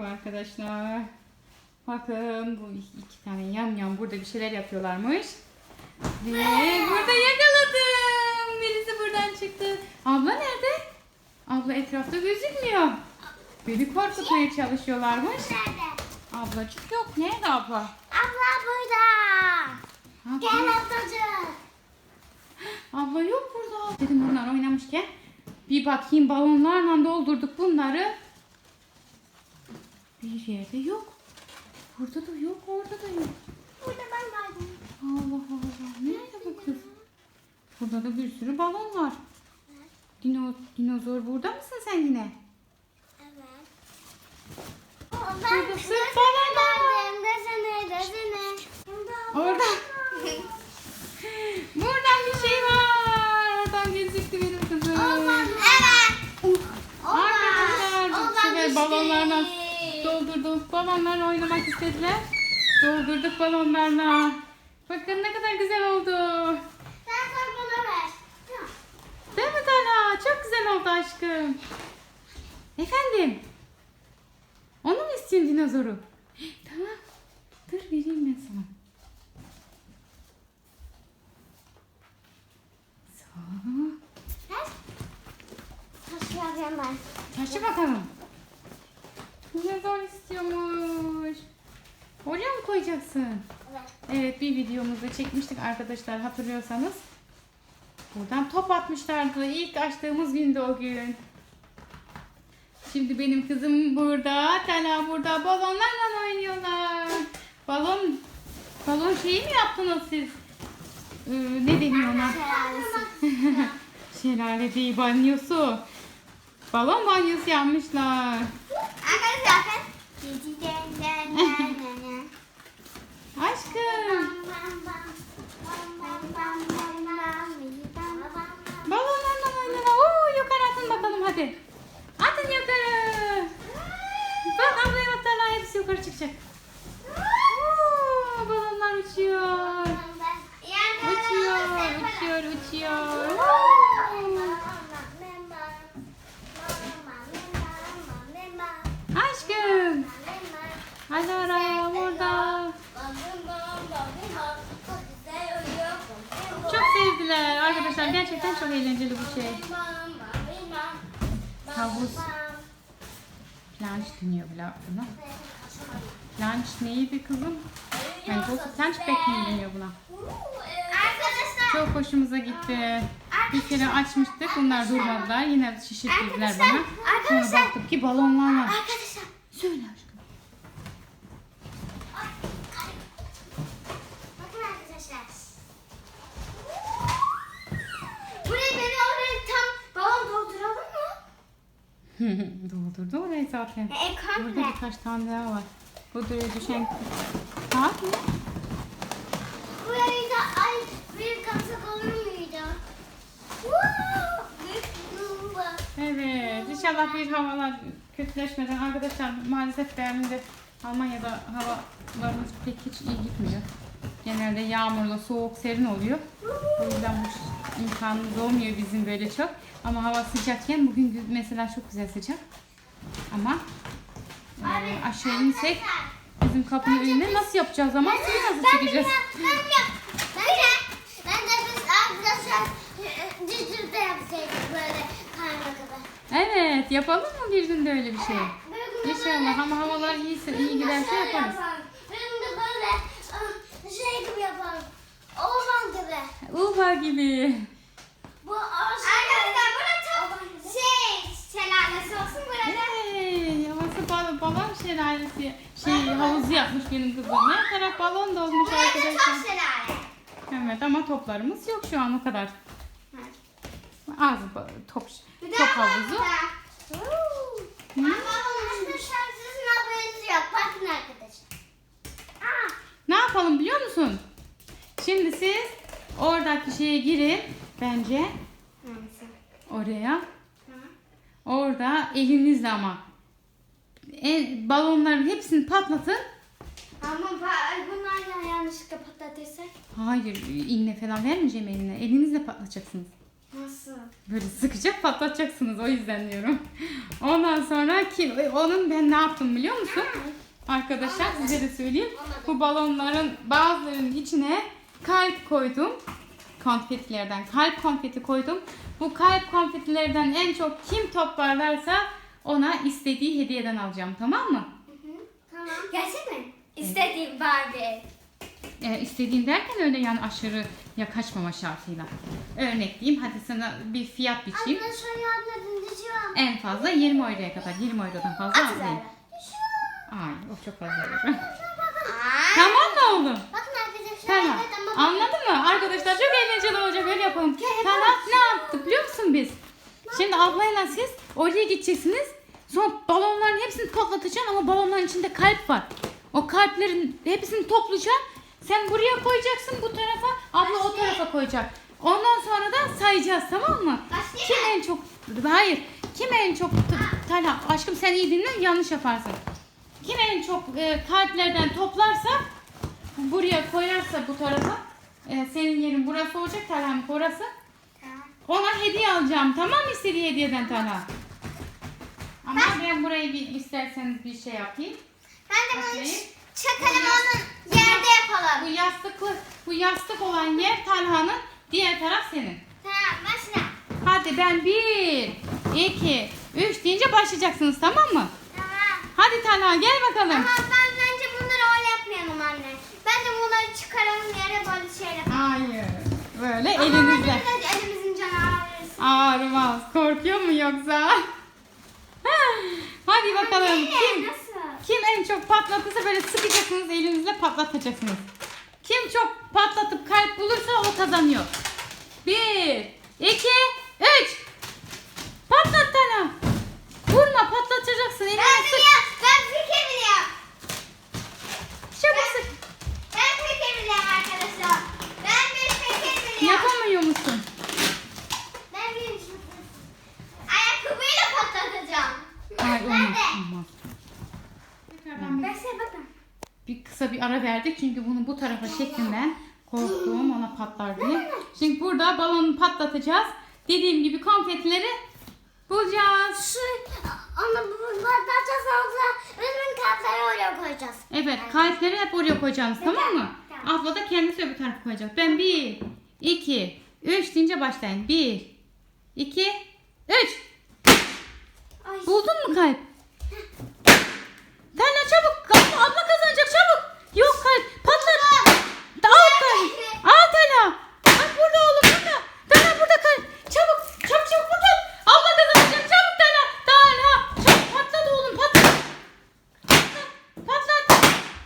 Merhaba arkadaşlar. Bakın bu iki tane yam yam burada bir şeyler yapıyorlarmış. Ve burada yakaladım. Birisi buradan çıktı. Abla nerede? Abla etrafta gözükmüyor. Beni korkutmaya çalışıyorlarmış. Nerede? Ablacık yok. Nerede abla? Abla burada. Ha, Gel bu- ablacığım. Abla yok burada. Dedim bunlar oynamışken bir bakayım balonlarla doldurduk bunları. Bir yerde yok. Burada da yok, orada da yok. Burada ben vardım. Allah Allah. Nerede bu kız? Burada da bir sürü balon var. Dino, dinozor burada mısın sen yine? Evet. Burada Ben sırf balonlar var. Desene, desene. Orada. Buradan bir şey var. Oradan gözüktü benim kızım. Evet. Arkadaşlar bu Olan sefer düştü. balonlarla doldurduk. Balonlarla oynamak istediler. Doldurduk balonlarla. Bakın ne kadar güzel oldu. Sen sor bana ver. Değil mi Tala? Çok güzel oldu aşkım. Efendim? Onu mu istiyorsun dinozoru? Tamam. Dur vereyim ben sana. Sağ. Ver. Taş yapacağım ben. Taşı bakalım. Dinozor istiyormuş. Oraya mı koyacaksın? Evet. Evet bir videomuzda çekmiştik arkadaşlar hatırlıyorsanız. Buradan top atmışlardı. İlk açtığımız gündü o gün. Şimdi benim kızım burada, Tala burada balonlarla oynuyorlar. Balon balon şeyi mi yaptınız siz? Ee, ne deniyor ona? Şelale değil banyosu. Balon banyosu yapmışlar. Arkadaşlar ben... Aşkım. Arkadaşlar gerçekten çok eğlenceli bu şey. Havuz. Planş deniyor buna. Planş neydi kızım? Yani bu planş pek mi deniyor buna? Arkadaşlar, Çok hoşumuza gitti. Bir kere açmıştık. Bunlar durmadılar. Yine şişirttiler bana. Sonra baktık ki balonlar var. arkadaşlar. Söyle aşkım. Bakın arkadaşlar. Buraya beni oraya tam balon dolduralım mı? Doldurdu orayı zaten. E, ekran Burada birkaç tane daha var. Bu duruyor düşen saat mi? Burayı da ay büyük kapsak olur muydu? Evet. İnşallah bir havalar kötüleşmeden arkadaşlar maalesef Berlin'de Almanya'da havalarımız pek hiç iyi gitmiyor. Genelde yağmurlu, soğuk, serin oluyor. O yüzden bu imkanımız olmuyor bizim böyle çok. Ama hava sıcakken bugün gü- mesela çok güzel sıcak. Ama e, aşağı insek bizim kapının önüne nasıl yapacağız ama suyu nasıl Ben çekeceğiz? Ben de, ben de, ben de biz arkadaşlar cicirde yapsaydık böyle karma kadar. Evet yapalım mı bir günde öyle bir şey? İnşallah ama havalar iyiyse iyi giderse yaparız. Benim de böyle ıı, şey gibi yapalım. Orman gibi. Ufa gibi. Bu Arkadaşlar burada çok şey şelalesi olsun burada. Hey, havası balon, balon şelalesi şey havuzu yapmış benim kızım. Her taraf balon dolmuş Burada da arkadaşlar. çok şelale. Evet ama toplarımız yok şu an o kadar. Az ba- top Bir top havuzu. burada. Ama arkadaşlar sizin haberiniz yok. Bakın arkadaşlar. Aa, Ne yapalım biliyor musun? Şimdi siz oradaki şeye girin bence oraya. Orada elinizle ama en, balonların hepsini patlatın. Ama bunlar ya yanlışlıkla patlatırsak. Hayır iğne falan vermeyeceğim eline. Elinizle patlatacaksınız. Nasıl? Böyle sıkacak patlatacaksınız o yüzden diyorum. Ondan sonra ki onun ben ne yaptım biliyor musun? Arkadaşlar size de söyleyeyim. Bu balonların bazılarının içine kalp koydum. Konfetilerden kalp konfeti koydum. Bu kalp konfetilerden en çok kim toplarlarsa ona istediği hediyeden alacağım tamam mı? Tamam. Gerçek mi? İstediğim Barbie. e, istediğin derken öyle yani aşırı yakaçmama şartıyla. Örnek diyeyim hadi sana bir fiyat biçeyim. Anne şu yardım edeceğim. En fazla 20 euroya kadar. 20 eurodan fazla üzerine. Ay o çok fazla olur. Tamam mı oğlum? Arkadaşlar. Tamam. Anladın mı? Arkadaşlar çok eğlenceli olacak öyle yapalım. Tamam ne yaptık biliyor musun biz? Şimdi ablayla siz oraya gideceksiniz. Sonra balonların hepsini patlatacaksın ama balonların içinde kalp var. O kalplerin hepsini toplayacaksın. Sen buraya koyacaksın bu tarafa, abla o tarafa koyacak. Ondan sonra da sayacağız tamam mı? Kim en çok... Hayır. Kim en çok... Talha aşkım sen iyi dinle yanlış yaparsın. Kim en çok e, kalplerden toplarsa buraya koyarsa bu tarafa e, senin yerin burası olacak Talha'nın orası. Tamam. Ona hediye alacağım tamam mı istediği hediyeden Talha? Ama ben burayı bir isterseniz bir şey yapayım. Ben de bunu çakalım onu yerde Bu yapalım. yastıklı, bu yastık olan yer Talha'nın, diğer taraf senin. Tamam başla. Hadi ben bir, iki, üç deyince başlayacaksınız tamam mı? Tamam. Hadi Talha gel bakalım. Ama ben bence bunları öyle yapmayalım anne. Bence bunları çıkaralım yere böyle şeyle. Hayır. Böyle Ama elinizle. de elimizin canı ağrırsın. Ağrımaz. Korkuyor mu yoksa? Hadi bakalım. Anne, Kim, Nasıl? kim en çok patlatırsa böyle sıkacaksınız elinizle patlatacaksınız. Kim çok patlatıp kalp bulursa o kazanıyor. Bir, iki, üç. Patlat Tana. Vurma patlatacaksın. Elini Ben sık. biliyorum. Ben fikir biliyorum. Çabuk sık. Ben fikir biliyorum arkadaşlar. Ben bir fikir biliyorum. Yapamıyor musun? Ben bir Ayakkabıyla patlatacağım. Ay Ben olmaz. de. olmaz. Tekrardan bir Ben size bakın. Bir ara verdik çünkü bunu bu tarafa şeklinden korktuğum ona patlar diye. Şimdi burada balonu patlatacağız. Dediğim gibi konfetileri bulacağız. Şu onu patlatacağız sonra özümün kartları oraya koyacağız. Evet kalpleri hep oraya koyacağız tamam mı? Tamam. Abla da kendisi öbür tarafa koyacak. Ben bir, iki, üç deyince başlayın. Bir, iki, üç. Ay. Buldun mu kalp? Tella çabuk. Abla, kazanacak. Yok kalp. Patlat. Al kalp. Al Tella. Bak burada oğlum burada. Tella burada kalp. Çabuk. Çabuk çabuk patlat. Abla kazanacak. Çabuk Tella. Tella. Çabuk patlat oğlum patlat. Patlat. Patlat.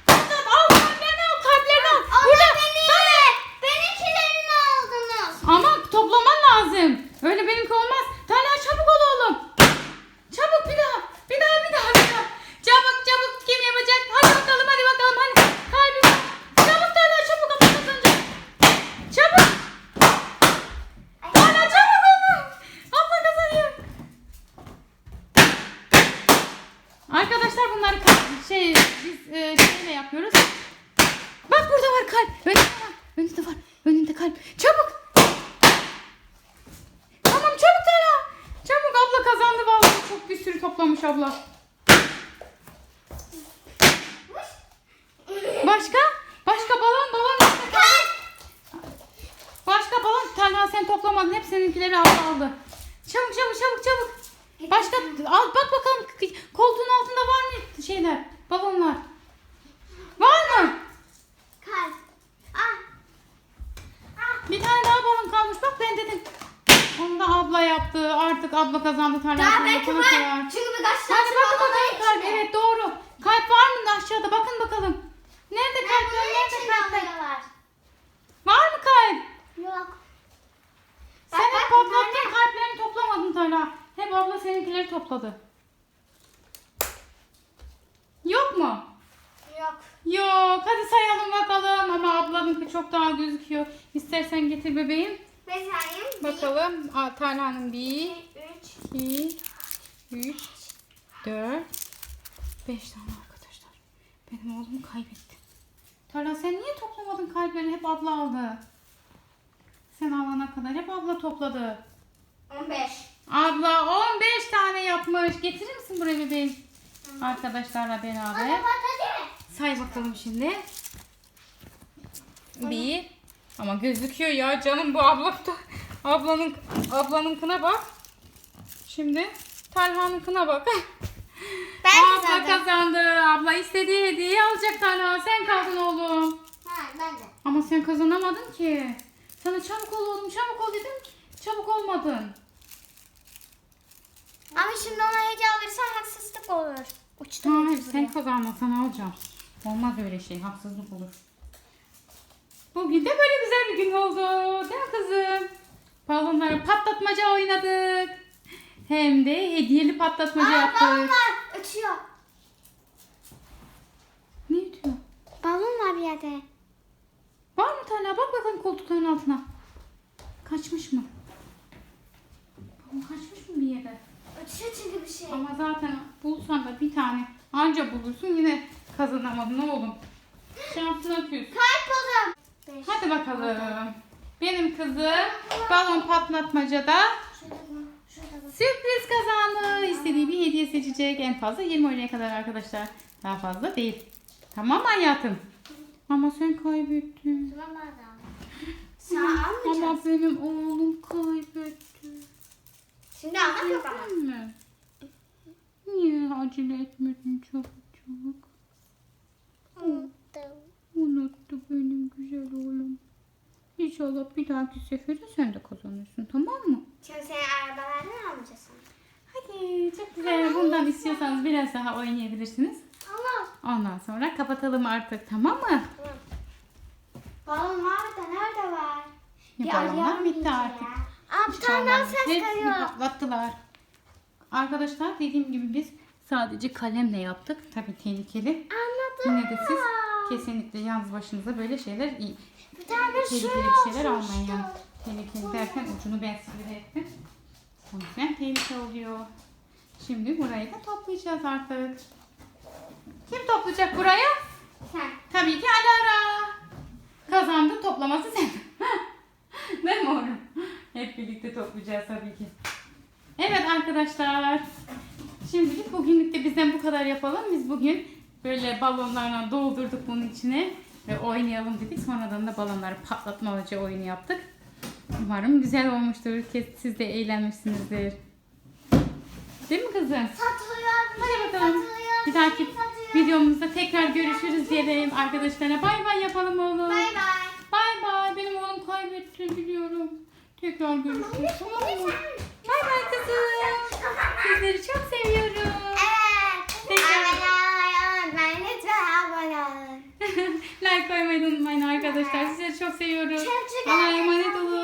Patlat. Al kalplerini al. Kalplerini al. Ama Burada. beni, Tella. benimkilerini aldınız. Ama toplaman lazım. Öyle benimki olmaz. Talha çabuk ol oğlum. Çabuk bir daha. Bir daha bir daha bir daha. Çabuk çabuk kim yapacak? Hadi bakalım hadi bakalım hadi. Kalbim. Çabuk Talha çabuk ama kazanacak. Çabuk. Talha çabuk oğlum. Abla kazanıyor. Arkadaşlar bunları ka- şey biz e, şeyle yapıyoruz. Bak burada var kalp. Önünde var. Önünde var. Önünde kalp. Çabuk. Tamam çabuk Tala. Çabuk abla kazandı vallahi. Çok bir sürü toplamış abla. Başka? Başka balon balon. Başka balon. Talha sen toplamadın. Hep seninkileri abla aldı. Çabuk çabuk çabuk çabuk. Başka al bak bakalım koltuğun altında var mı şeyler? Balonlar. Var mı? Kalp. Ah. Ah. Bir tane daha balon kalmış. Bak ben dedim. Onu da abla yaptı. Artık abla kazandı. Talha Daha belki var. Çünkü birkaç Hadi tane bakın balon bakalım var kalp. Evet doğru. Kalp var mı aşağıda? Bakın bakalım. Nerede Ben bunun Nerede kalpler? var. Mı kalp? Yok. Sen Bak, hep patlattın kalplerini toplamadın Talha. Hep abla seninkileri topladı. Yok mu? Yok. Yok. Hadi sayalım bakalım. Ama ablanınki çok daha gözüküyor. İstersen getir bebeğim. Sayayım. Bakalım. Aa, bir, Bir, üç. 2, 3, 4, 5 tane arkadaşlar. Benim oğlum kaybetti. Talha sen niye toplamadın kalpleri? Hep abla aldı. Sen alana kadar hep abla topladı. 15. Abla 15 tane yapmış. Getirir misin buraya bebeğim? Arkadaşlarla beraber. Say bakalım şimdi. Bir. Ama gözüküyor ya canım bu ablam da. Ablanın ablanınkına bak. Şimdi Talha'nınkına bak. Kazandım. kazandı. Abla istediği hediyeyi alacak Talha. Sen kaldın oğlum. Ha ben de. Ama sen kazanamadın ki. Sana çabuk ol oğlum çabuk ol dedim. Çabuk olmadın. Ama şimdi ona hediye alırsan haksızlık olur. Uçtu Hayır sen buraya. kazanma sana alacağım. Olmaz öyle şey haksızlık olur. Bugün de böyle güzel bir gün oldu. Değil mi kızım? Balonları patlatmaca oynadık. Hem de hediyeli patlatmaca Aa, yaptık. balon var. Uçuyor. Ne diyor? Balon var bir yerde. Var mı tane? Bak bakalım koltukların altına. Kaçmış mı? Balon kaçmış mı bir yere? Uçuyor çünkü bir şey. Ama zaten bulsan da bir tane anca bulursun yine kazanamadın oğlum. Şansına küs. Kalp oldum. Beş. Hadi bakalım. Benim kızım balon patlatmacada sürpriz kazandı. İstediği bir hediye seçecek. En fazla 20 oraya kadar arkadaşlar. Daha fazla değil. Tamam hayatım? Ama sen kaybettin. Tamam. Sağ almayacağız. Ama benim oğlum kaybetti. Şimdi yok ama. Değil mi? Niye acele etmedin çabuk çabuk? Unuttu benim güzel oğlum. İnşallah bir dahaki sefere sen de kazanırsın tamam mı? Şimdi sen arabalardan almayacaksın. Hadi çok güzel. Bundan istiyorsanız biraz daha oynayabilirsiniz. Ondan sonra kapatalım artık tamam mı? Balon var da nerede var? Ya Bir balonlar bitti artık. daha ses Hepsini geliyor. patlattılar. Arkadaşlar dediğim gibi biz sadece kalemle yaptık. Tabii tehlikeli. Anladım. Yine de siz kesinlikle yalnız başınıza böyle şeyler iyi. Bir tane Tehlikeli bir şeyler almayın oturmuştu. yani. Tehlikeli derken ucunu ben sivri ettim. O yüzden tehlike oluyor. Şimdi burayı da toplayacağız artık. Kim toplayacak buraya? Sen. Tabii ki Alara. Kazandı toplaması sen. Değil mi oğlum? Hep birlikte toplayacağız tabii ki. Evet arkadaşlar. Şimdilik bugünlük de bizden bu kadar yapalım. Biz bugün böyle balonlarla doldurduk bunun içine ve oynayalım dedik. Sonradan da balonları patlatmalıcı oyunu yaptık. Umarım güzel olmuştur. Siz de eğlenmişsinizdir. Değil mi kızım? Satılıyor. Hadi bakalım. Satılıyor. Bir dahaki. Videomuzda tekrar görüşürüz diyelim. Arkadaşlara bay bay yapalım oğlum. Bay bay. Bay bay. Benim oğlum kaybetti biliyorum. Tekrar görüşürüz. Tamam mı? Bay bay kızım. Sizleri çok seviyorum. Evet. Tekrar- Abone olmayı lütfen abone olun. like koymayı unutmayın arkadaşlar. Sizleri çok seviyoruz. Çok çok Allah'a emanet olun.